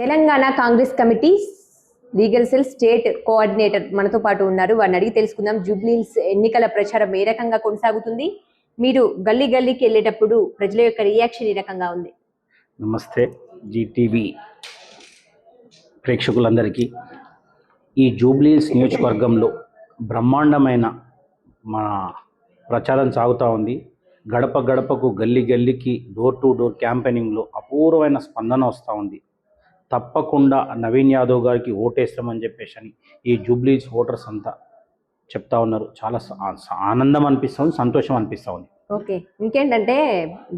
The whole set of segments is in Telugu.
Telangana Congress committee legal cell state coordinator మనతో పాటు ఉన్నారు. వారిని అడిగి తెలుసుకుందాం. జూబ్లీన్స్ ఎన్నికల ప్రచారం ఏ రకంగా కొనసాగుతుంది? మీరు గల్లీ గల్లీకి వెళ్ళేటప్పుడు ప్రజల యొక్క రియాక్షన్ ఏ రకంగా ఉంది? నమస్తే జీటీవీ ప్రేక్షకులందరికీ. ఈ జూబ్లీహిల్స్ నియోజకవర్గంలో బ్రహ్మాండమైన మన ప్రచారం సాగుతూ ఉంది. గడప గడపకు గల్లీ గల్లీకి డోర్ టు డోర్ క్యాంపెయినింగ్లో అపూర్వమైన స్పందన వస్తూ ఉంది. తప్పకుండా నవీన్ యాదవ్ గారికి ఓటేస్తామని చెప్పేసి అని ఈ జూబ్లీహిల్స్ ఓటర్స్ అంతా చెప్తా ఉన్నారు. చాలా ఆనందం అనిపిస్తుంది సంతోషం అనిపిస్తూ ఉంది ఓకే. ఇంకేంటంటే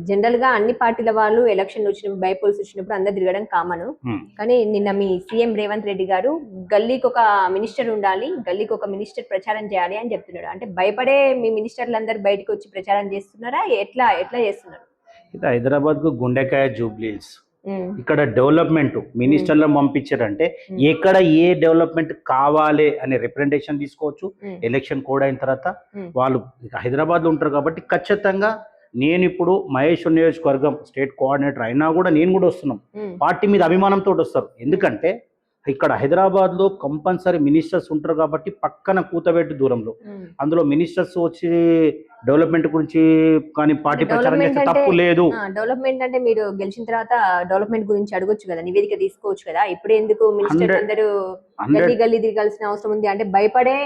జనరల్గా అన్ని పార్టీల వాళ్ళు ఎలక్షన్ వచ్చినప్పుడు బైపోల్స్ వచ్చినప్పుడు అందరు తిరగడం కామన్. కానీ నిన్న మీ సీఎం రేవంత్ రెడ్డి గారు గల్లీకి ఒక మినిస్టర్ ఉండాలి గల్లీకి ఒక మినిస్టర్ ప్రచారం చేయాలి అని చెప్తున్నాడు. అంటే భయపడే మీ మినిస్టర్లు అందరు బయటకు వచ్చి ప్రచారం చేస్తున్నారా? ఎట్లా ఎట్లా చేస్తున్నారు? ఇది హైదరాబాద్కు గుండెకాయ జూబ్లీహిల్స్ ఉమ్, ఇక్కడ డెవలప్మెంట్ మినిస్టర్లను పంపించారంటే. ఎక్కడ ఏ డెవలప్మెంట్ కావాలి అనే రిప్రజెంటేషన్ తీసుకోవచ్చు. ఎలక్షన్ కోడ్ అయిన తర్వాత. వాళ్ళు హైదరాబాద్లో ఉంటారు కాబట్టి ఖచ్చితంగా నేను ఇప్పుడు మహేష్ నియోజకవర్గం స్టేట్ కోఆర్డినేటర్ అయినా కూడా నేను కూడా వస్తున్నాం. పార్టీ మీద అభిమానంతో వస్తారు. ఎందుకంటే ఇక్కడ హైదరాబాద్లో కంపల్సరీ మినిస్టర్స్ ఉంటారు కాబట్టి పక్కన కూతబెట్టి దూరంలో. అందులో మినిస్టర్స్ వచ్చి డెవలప్మెంట్ గురించి కానీ పార్టీ ప్రచారం చేస్తే తప్పు లేదు. డెవలప్మెంట్ అంటే మీరు గెలిచిన తర్వాత డెవలప్మెంట్ గురించి అడగొచ్చు కదా నివేదిక తీసుకోవచ్చు కదా? ఇప్పుడు ఎందుకు మినిస్టర్ Hundred- అందరూ గల్లీ హండ్రెడ్ గల్లీ తిరగాల్సిన అవసరం ఉంది? అంటే భయపడే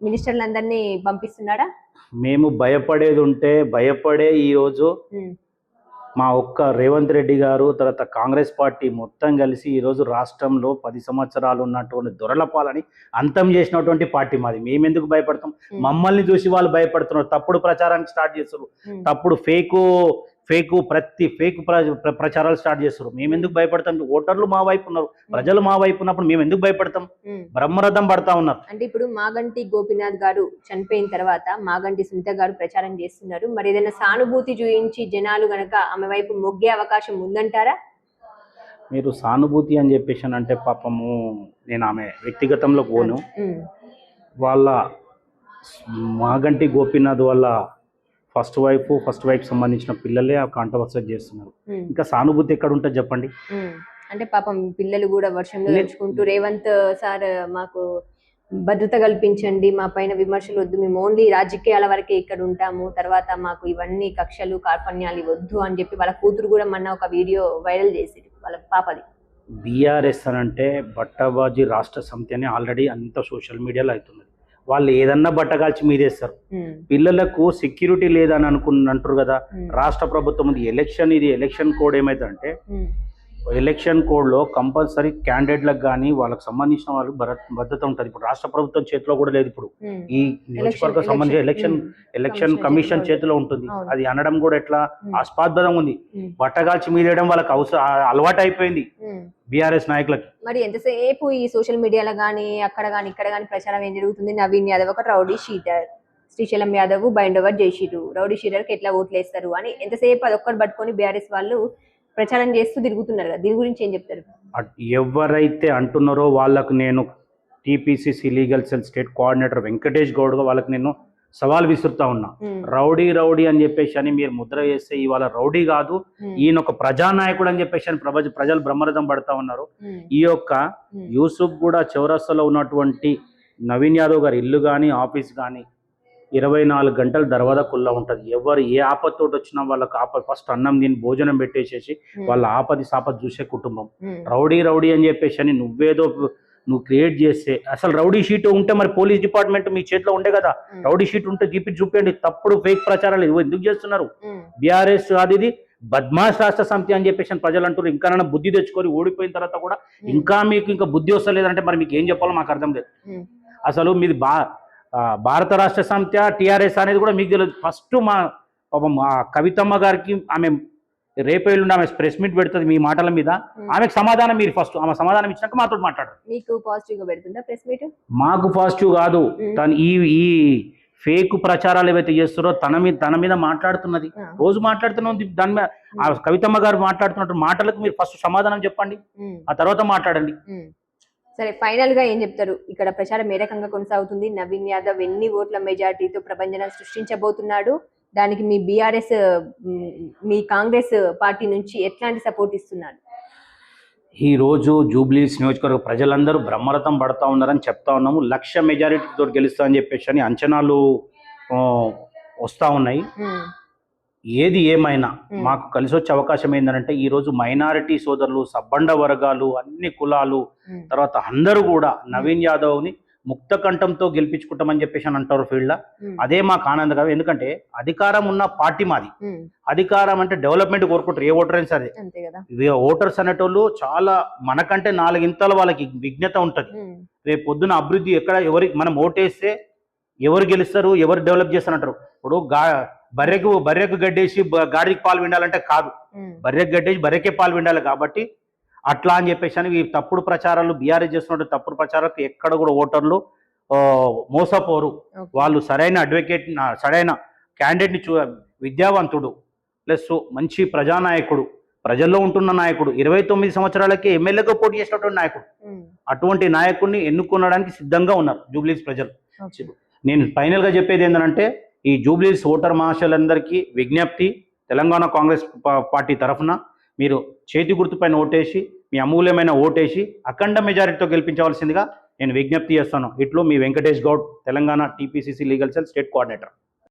మినిస్టర్లు అందరినీ పంపిస్తున్నాడా? మేము భయపడేది ఉంటే భయపడే ఈరోజు ఉమ్, మా ఒక్క రేవంత్ రెడ్డి గారు తర్వాత కాంగ్రెస్ పార్టీ మొత్తం కలిసి ఈరోజు రాష్ట్రంలో పది సంవత్సరాలు ఉన్నటువంటి దొరలపాలని అంతం చేసినటువంటి పార్టీ మాది. మేమెందుకు భయపడతాం? మమ్మల్ని చూసి వాళ్ళు భయపడుతున్నారు. తప్పుడు ప్రచారానికి స్టార్ట్ చేస్తారు ఉమ్, తప్పుడు ఫేకు ఫేకు ప్రతి ఫేక్ ప్రచారాలు స్టార్ట్ చేస్తారు. మేము ఎందుకు భయపడతాం? ఓటర్లు మా వైపు ఉన్నారు. ప్రజలు మా వైపు ఉన్నప్పుడు మేము ఎందుకు భయపడతాం. బ్రహ్మరథం పడతా ఉన్నారు. అంటే ఇప్పుడు మాగంటి గోపీనాథ్ గారు చనిపోయిన తర్వాత మాగంటి సునీత గారు ప్రచారం చేస్తున్నారు. మరి ఏదైనా సానుభూతి చూపించి జనాలు గనక ఆమె వైపు మొగ్గే అవకాశం ఉందంటారా? మీరు సానుభూతి అని చెప్పేసి అంటే పాపము నేను ఆమె వ్యక్తిగతంలో పోను. వాళ్ళ మాగంటి గోపీనాథ్ వాళ్ళ ఫస్ట్ వైఫ్ ఫస్ట్ వైఫ్ సంబంధించిన పిల్లలే ఆ కాంట్రవర్సీ చేస్తున్నారు. ఉమ్, ఇంకా సానుభూతి ఎక్కడ ఉంటుంది చెప్పండి? ఉమ్. అంటే పాపం పిల్లలు కూడా వర్షంలో తడుచుకుంటూ రేవంత్ సార్ మాకు భద్రత కల్పించండి మా పైన విమర్శలు వద్దు మేము ఓన్లీ రాజకీయాల వరకే ఇక్కడ ఉంటాము తర్వాత మాకు ఇవన్నీ కక్షలు కార్పణ్యాలు వద్దు అని చెప్పి వాళ్ళ కూతురు కూడా మొన్న ఒక వీడియో వైరల్ చేసి వాళ్ళ పాపది. బీఆర్ఎస్ అని అంటే బట్టబాజీ రాష్ట్ర సమితి అని ఆల్రెడీ అంత సోషల్ మీడియాలో అవుతున్నది. వాళ్ళు ఏదన్నా బట్టగాల్చి మీదేస్తారు. పిల్లలకు సెక్యూరిటీ లేదని అనుకుని అంటారు కదా. రాష్ట్ర ప్రభుత్వం ఎలక్షన్ ఇది. ఎలక్షన్ కోడ్ ఏమైందంటే ఉమ్, ఎలక్షన్ కోడ్లో కంపల్సరీ క్యాండిడేట్లకు కానీ వాళ్ళకి సంబంధించిన వాళ్ళకి భద్రత ఉంటుంది. ఇప్పుడు రాష్ట్ర ప్రభుత్వం చేతిలో కూడా లేదు ఇప్పుడు. ఈ నియోజకవర్గం సంబంధించి ఎలక్షన్ ఎలక్షన్ కమిషన్ చేతిలో ఉంటుంది. అది అనడం కూడా ఎట్లా ఆస్పాద్బదంగా ఉంది. బట్టగాల్చి మీదేయడం వాళ్ళకి అవసరం అలవాటు అయిపోయింది. బీఆర్ఎస్ నాయకులకి. మరి ఎంతసేపు ఈ సోషల్ మీడియాలో కానీ అక్కడ కానీ ఇక్కడ కానీ ప్రచారం ఏం జరుగుతుంది? నవీన్ యాదవ్ ఒక rowdy sheeter. Srisailam Yadav bind over చేసిరు రౌడీ షీటర్కి ఎట్లా ఓట్లు వేస్తారు అని ఎంతసేపు అదొక్కటి పట్టుకొని బీఆర్ఎస్ వాళ్ళు ప్రచారం చేస్తూ తిరుగుతున్నారు కదా దీని గురించి ఏం చెప్తారు? ఎవరైతే అంటున్నారో వాళ్ళకు నేను TPCC legal cell state coordinator Venkatesh గౌడ్గా వాళ్ళకి నేను సవాల్ విసురుతా ఉన్నా. రౌడీ రౌడీ అని చెప్పేసి అని మీరు ముద్ర వేస్తే ఇవాళ రౌడీ కాదు ఈయన ఒక ప్రజానాయకుడు అని చెప్పేసి అని ప్రజ ప్రజలు బ్రహ్మరథం పడతా ఉన్నారు. ఈ యొక్క యూసుఫ్ కూడా చౌరస్తాలో ఉన్నటువంటి నవీన్ యాదవ్ గారి ఇల్లు కానీ ఆఫీస్ కానీ ఇరవై నాలుగు గంటల దర్వాజా కుల్లా ఉంటుంది. ఎవరు ఏ ఆపత్తోటి వచ్చినా వాళ్ళకి ఆపద ఫస్ట్ అన్నం తిని భోజనం పెట్టేసేసి వాళ్ళ ఆపది సాపది చూసే కుటుంబం. రౌడీ రౌడీ అని చెప్పేసి అని నువ్వేదో నువ్వు క్రియేట్ చేస్తే అసలు రౌడీ షీట్ ఉంటే మరి పోలీస్ డిపార్ట్మెంట్ మీ చేతిలో ఉండే కదా. రౌడీ షీట్ ఉంటే చూపి చూపించండి తప్పుడు ఫేక్ ప్రచారాలు ఎందుకు చేస్తున్నారు? బీఆర్ఎస్ అది ఇది. బద్మాష్ రాష్ట్ర సమితి అని చెప్పేసి అని ప్రజలు అంటారు ఇంకా బుద్ధి తెచ్చుకొని ఓడిపోయిన తర్వాత కూడా ఇంకా మీకు ఇంకా బుద్ధి వస్తలేదంటే మరి మీకు ఏం చెప్పాలో మాకు అర్థం లేదు. అసలు మీది బా భారత రాష్ట్ర సమితి టిఆర్ఎస్ అనేది కూడా మీకు తెలియదు. ఫస్ట్ మా కవితమ్మ గారికి ఆమె రేపు ఎల్లుండి ఆమె ప్రెస్ మీట్ పెడుతుంది మీ మాటల మీద. ఆమెకు సమాధానం మీరు ఫస్ట్ ఆమె సమాధానం ఇచ్చినాక మాతో మాట్లాడరు. మీకు పాజిటివ్గా పెడుతుందా ప్రెస్ మీట్? మాకు పాజిటివ్ కాదు. తను ఈ ఈ ఫేక్ ప్రచారాలు ఏవైతే చేస్తారో తన మీద తన మీద మాట్లాడుతున్నది. రోజు మాట్లాడుతున్నది దాని మీద ఆ కవితమ్మ గారు మాట్లాడుతున్నట్టు మాటలకు మీరు ఫస్ట్ సమాధానం చెప్పండి. ఆ తర్వాత మాట్లాడండి. సరే ఫైనల్గా ఏం చెప్తారు? ఇక్కడ ప్రచారం ఏ రకంగా కొనసాగుతుంది? నవీన్ యాదవ్ ఎన్ని ఓట్ల మెజార్టీతో ప్రభంజనం సృష్టించబోతున్నాడు? దానికి మీ బీఆర్ఎస్ మీ కాంగ్రెస్ పార్టీ నుంచి ఎట్లాంటి సపోర్ట్ ఇస్తున్నారు? ఈ రోజు జూబ్లీస్ నియోజకవర్గ ప్రజలందరూ బ్రహ్మరథం పడతా ఉన్నారని చెప్తా ఉన్నాము. లక్ష మెజారిటీతో గెలుస్తా అని చెప్పేసి అని అంచనాలు వస్తా ఉన్నాయి. ఏది ఏమైనా. మాకు కలిసి వచ్చే అవకాశం ఏంటంటే ఈ రోజు మైనారిటీ సోదరులు సబ్బండ వర్గాలు అన్ని కులాలు తర్వాత అందరూ కూడా నవీన్ యాదవ్ని ముక్త కంఠంతో గెలిపించుకుంటామని చెప్పేసి అని అంటారు ఫీల్డ్ ఉమ్, అదే మాకు ఆనందకరం ఎందుకంటే అధికారం ఉన్న పార్టీ మాది. అధికారం అంటే డెవలప్మెంట్ కోరుకుంటారు ఏ ఓటర్ అయినా సరే. ఓటర్స్ అనేటోళ్ళు చాలా మనకంటే నాలుగింతల వాళ్ళకి విజ్ఞత ఉంటుంది. రేపు పొద్దున అభివృద్ధి ఎక్కడ ఎవరి మనం ఓటేస్తే ఎవరు గెలుస్తారు ఎవరు డెవలప్ చేస్తారంటారు ఇప్పుడు గా బర్రెకు బర్రెకు గడ్డేసి గాడికి పాలు విండాలంటే కాదు. బర్రెకు గడ్డేసి బర్రెకే పాలు విండాలి కాబట్టి అట్లా అని చెప్పేసి అని ఈ తప్పుడు ప్రచారాలు బీఆర్ఎస్ చేస్తున్న తప్పుడు ప్రచారాలకు ఎక్కడ కూడా ఓటర్లు మోసపోరు. వాళ్ళు సరైన అడ్వకేట్ సరైన క్యాండిడేట్ని చూ విద్యావంతుడు ప్లస్ మంచి ప్రజానాయకుడు ప్రజల్లో ఉంటున్న నాయకుడు ఇరవై తొమ్మిది సంవత్సరాలకే ఎమ్మెల్యేగా పోటీ చేసినటువంటి నాయకుడు. అటువంటి నాయకుడిని ఎన్నుకోవడానికి సిద్ధంగా ఉన్నారు జూబ్లీస్ ప్రజలు. నేను ఫైనల్గా చెప్పేది ఏంటంటే ఈ జూబ్లీస్ ఓటర్ మహాశయులందరికీ విజ్ఞప్తి తెలంగాణ కాంగ్రెస్ పార్టీ తరఫున మీరు చేతి గుర్తుపైన ఓటేసి మీ అమూల్యమైన ఓటేసి అఖండ మెజారిటీతో గెలిపించవలసిందిగా నేను విజ్ఞప్తి చేస్తాను. ఇట్లు మీ Venkatesh Goud Telangana TPCC legal cell state coordinator.